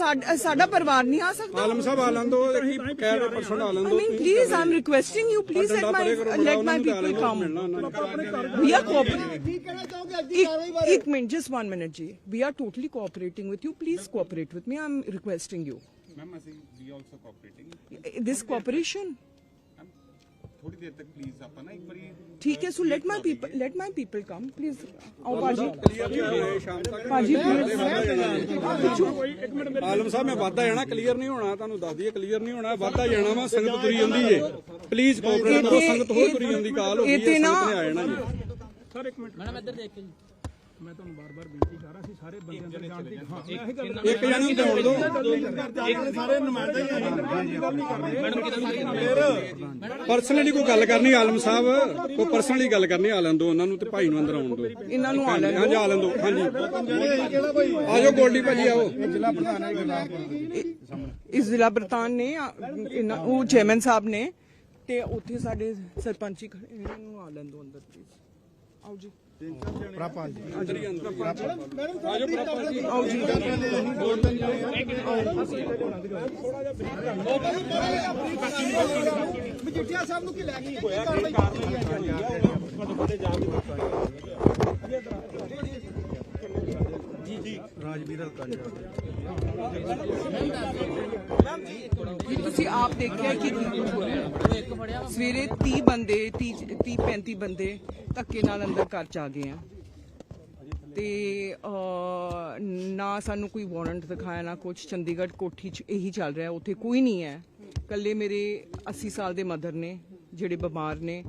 ਸਾਡਾ ਸਾਡਾ ਪਰਿਵਾਰ ਨਹੀਂ ਆ ਸਕਦਾ ਆਲਮ ਸਾਹਿਬ ਆਲਮ ਦੋ ਕੀ ਕਹਿ ਰਹੇ person Alam I do mean, please, I'm requesting you, please let my let my people come. We are cooperating. ਕੀ ਕਹਿਣਾ ਚਾਹੋਗੇ ਅੱਜ ਦੀ ਕਾਰਵਾਈ ਇੱਕ ਬਾਰੇ ਇੱਕ ਮਿੰਟ just one minute ਜੀ we are totally cooperating with you please cooperate with me i'm requesting you ma'am ਅਸੀਂ ਵੀ ਆਲਸੋ ਕੋਆਪਰੇਟਿੰਗ this cooperation ਥੋੜੀ ਦੇਰ ਤੱਕ ਪਲੀਜ਼ ਆਪਾਂ ਨਾ ਇੱਕ ਵਾਰੀ ਠੀਕ ਹੈ so let my people let my people come please ਆਓ ਬਾਜੀ। ਕਲੀਅਰ ਨਹੀਂ ਹੋਏ ਸ਼ਾਮ ਤੱਕ ਬਾਜੀ ਆਲਮ ਸਾਹਿਬ ਮੈਂ ਵਾਦਾ ਜਾਣਾ ਕਲੀਅਰ ਨਹੀਂ ਹੋਣਾ ਤੁਹਾਨੂੰ ਦੱਸ ਦਈਏ ਕਲੀਅਰ ਨਹੀਂ ਹੋਣਾ ਵਾਦਾ ਜਾਣਾ ਵਾ ਸੰਗਤ ਤੁਰੀ ਜਾਂਦੀ ਏ ਪਲੀਜ਼ ਕੋਆਪਰੇਟ ਕਰੋ ਸੰਗਤ ਹੋਰ ਤੁਰੀ ਜਾਂਦੀ ਕਾਲ ਹੋ ਗਈ ਇੱਥੇ ਹੈ ਨਾ- ਸੰਗਤ ਨੇ ਆ ਜਾਣਾ ਜੀ। ਸਰ ਇੱਕ ਮਿੰਟ। ਮੈਡਮ ਇੱਧਰ ਦੇਖ ਕੇ ਜੀ। ਮੈਂ ਤੁਹਾਨੂੰ ਬਾਰ-ਬਾਰ ਬੇਨਤੀ ਕਰ ਰਿਹਾ ਸੀ ਸਾਰੇ ਬੰਦਿਆਂ ਦੇ ਹਾਂ ਇਹੀ ਗੱਲ ਇੱਕ ਜਣੇ ਨੂੰ ਦੌੜ ਦਿਓ ਸਾਰੇ ਨੁਮਾਇੰਦੇ ਪਰਸਨਲੀ ਕੋਈ ਗੱਲ ਕਰਨੀ ਆਲਮ ਸਾਹਿਬ ਕੋਈ ਪਰਸਨਲੀ ਗੱਲ ਕਰਨੀ ਆਲਮ ਦੋ ਉਹਨਾਂ ਨੂੰ ਤੇ ਭਾਈ ਨੂੰ ਅੰਦਰ ਆਉਣ ਦਿਓ ਇਹਨਾਂ ਨੂੰ ਆ ਲੈਣ ਹਾਂਜੀ ਆਲਮ ਦੋ ਹਾਂਜੀ। ਆਜੋ ਗੋਲਡੀ ਭਾਜੀ ਆਓ। ਇਸ ਜ਼ਿਲ੍ਹਾ ਪ੍ਰਧਾਨ ਨੇ ਉਹ ਚੇਅਰਮੈਨ ਸਾਹਿਬ ਨੇ ਤੇ ਉੱਥੇ ਸਾਡੇ ਸਰਪੰਚੀ ਖੜੇ ਇਹਨਾਂ ਨੂੰ ਆ ਲੈਣ ਦੋ ਅੰਦਰ ਪਲੀਜ਼ ਆਓ ਜੀ। ਅੰਦਰ ਹੀ ਅੰਦਰ ਆਜੋ ਪ੍ਰਾਪਾ ਜੀ ਆਓ ਜੀ ਮਜੀਠੀਆ ਸਾਹਿਬ ਨੂੰ ਕੀ ਲੈ ਕੇ ਕੀ ਕਾਰਵਾਈ ਕੀਤੀ ਵੀ ਤੁਸੀਂ ਆਪ ਦੇਖਿਆ ਕਿ ਕੀ ਕੁਝ ਹੋ ਰਿਹਾ? ਸਵੇਰੇ 30 ਬੰਦੇ 30 30 35 ਬੰਦੇ ਧੱਕੇ ਨਾਲ ਅੰਦਰ ਘਰ ਚ ਆ ਗਏ ਆ। ਤੇ ਨਾ ਸਾਨੂੰ ਕੋਈ ਵਾਰੰਟ ਦਿਖਾਇਆ, ਨਾ ਕੁਝ ਚੰਡੀਗੜ੍ਹ ਕੋਠੀ ਚ ਇਹੀ ਚੱਲ ਰਿਹਾ, ਉੱਥੇ ਕੋਈ ਨਹੀਂ ਹੈ। ਕੱਲੇ ਮੇਰੇ 80 ਸਾਲ ਦੇ ਮਦਰ ਨੇ, ਜਿਹੜੇ ਬਿਮਾਰ ਨੇ।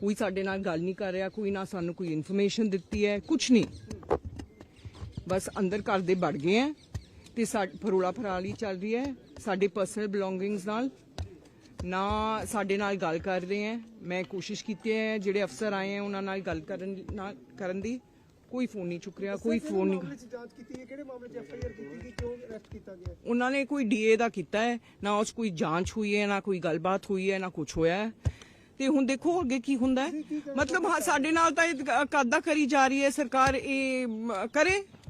ਕੋਈ ਸਾਡੇ ਨਾਲ ਗੱਲ ਨਹੀਂ ਕਰ ਰਿਹਾ, ਕੋਈ ਨਾ ਸਾਨੂੰ ਕੋਈ ਇਨਫੋਰਮੇਸ਼ਨ ਦਿੱਤੀ ਹੈ ਕੁਝ ਨਹੀਂ। ਬਸ ਅੰਦਰ ਘਰ ਦੇ ਵੜ ਗਏ ਆ ਤੇ ਫਰੋਲਾ ਫਰਾਲੀ ਚੱਲ ਰਹੀ ਹੈ। ਸਾਡੇ ਪਰਸਨਲ ਬਿਲੋਂਗਿੰਗਸ ਨਾਲ। ਨਾ ਸਾਡੇ ਨਾਲ ਗੱਲ ਕਰ ਰਹੇ ਹੈ। ਮੈਂ ਕੋਸ਼ਿਸ਼ ਕੀਤੀ ਹੈ ਜਿਹੜੇ ਅਫਸਰ ਆਏ ਹੈ ਉਹਨਾਂ ਨਾਲ ਗੱਲ ਕਰਨ ਨਾਲ ਕਰਨ ਦੀ। ਕੋਈ ਫੋਨ ਨਹੀਂ ਚੁੱਕ ਰਿਹਾ ਕੋਈ ਫੋਨ ਨਹੀਂ ਮਾਮਲੇ 'ਚ ਜਾਂਚ ਕੀਤੀ ਹੈ? ਕਿਹੜੇ ਮਾਮਲੇ 'ਚ ਐਫਆਈਆਰ ਕੀਤੀ ਗਈ ਕਿਉਂ ਅਰੈਸਟ ਕੀਤਾ ਗਿਆ? ਉਹਨਾਂ ਨੇ ਕੋਈ ਡੀਏ ਦਾ ਕੀਤਾ ਹੈ। ਨਾ ਉਸ ਕੋਈ ਜਾਂਚ ਹੋਈ ਹੈ ਨਾ ਕੋਈ ਗੱਲਬਾਤ ਹੋਈ ਹੈ ਨਾ ਕੁਝ ਹੋਇਆ ਹੈ। ਤੇ ਹੁਣ ਦੇਖੋ ਅੱਗੇ ਕੀ ਹੁੰਦਾ ਹੈ। ਮਤਲਬ ਸਾਡੇ ਨਾਲ ਤਾਂ ਇਹ ਕਾਦਾ ਕਰੀ ਜਾ ਰਹੀ ਹੈ ਸਰਕਾਰ? ਇਹ ਕਰੇ?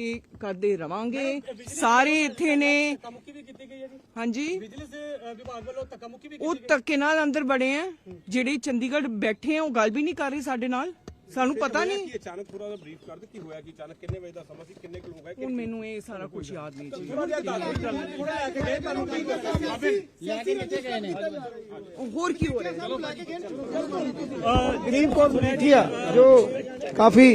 ਤੇ ਕਰਦੇ ਰਵਾਂਗੇ। ਸਾਰੇ ਇੱਥੇ ਨੇ। ਹਾਂਜੀ। ਵਿਭਾਗ ਵੱਲੋਂ ਧੱਕਾਮੁੱਕੀ ਵੀ ਉਹ ਧੱਕੇ ਨਾਲ ਅੰਦਰ ਬੜੇ ਆ। ਜਿਹੜੇ ਚੰਡੀਗੜ੍ਹ ਬੈਠੇ ਆ ਉਹ ਗੱਲ ਵੀ ਨਹੀਂ ਕਰ ਰਹੇ ਸਾਡੇ ਨਾਲ। ਸਾਨੂੰ ਪਤਾ ਨਹੀਂ। ਕੀ ਅਚਾਨਕ ਪੂਰਾ ਦਾ ਬਰੀਫ ਕਰ ਦੇ ਕੀ ਹੋਇਆ ਕੀ? ਅਚਾਨਕ ਕਿੰਨੇ ਵਜੇ ਦਾ ਸਮਾਂ ਸੀ? ਕਿੰਨੇ ਕੁ ਲੋਕ ਆਏ ਹੁਣ ਮੈਨੂੰ ਇਹ ਸਾਰਾ ਕੁਝ ਯਾਦ ਨਹੀਂ ਜੀ। ਹੋਰ ਕੀ ਹੋ ਰਿਹਾ? ਗਰੀਬ ਕੌਰ ਮਜੀਠੀਆ ਜੋ ਕਾਫੀ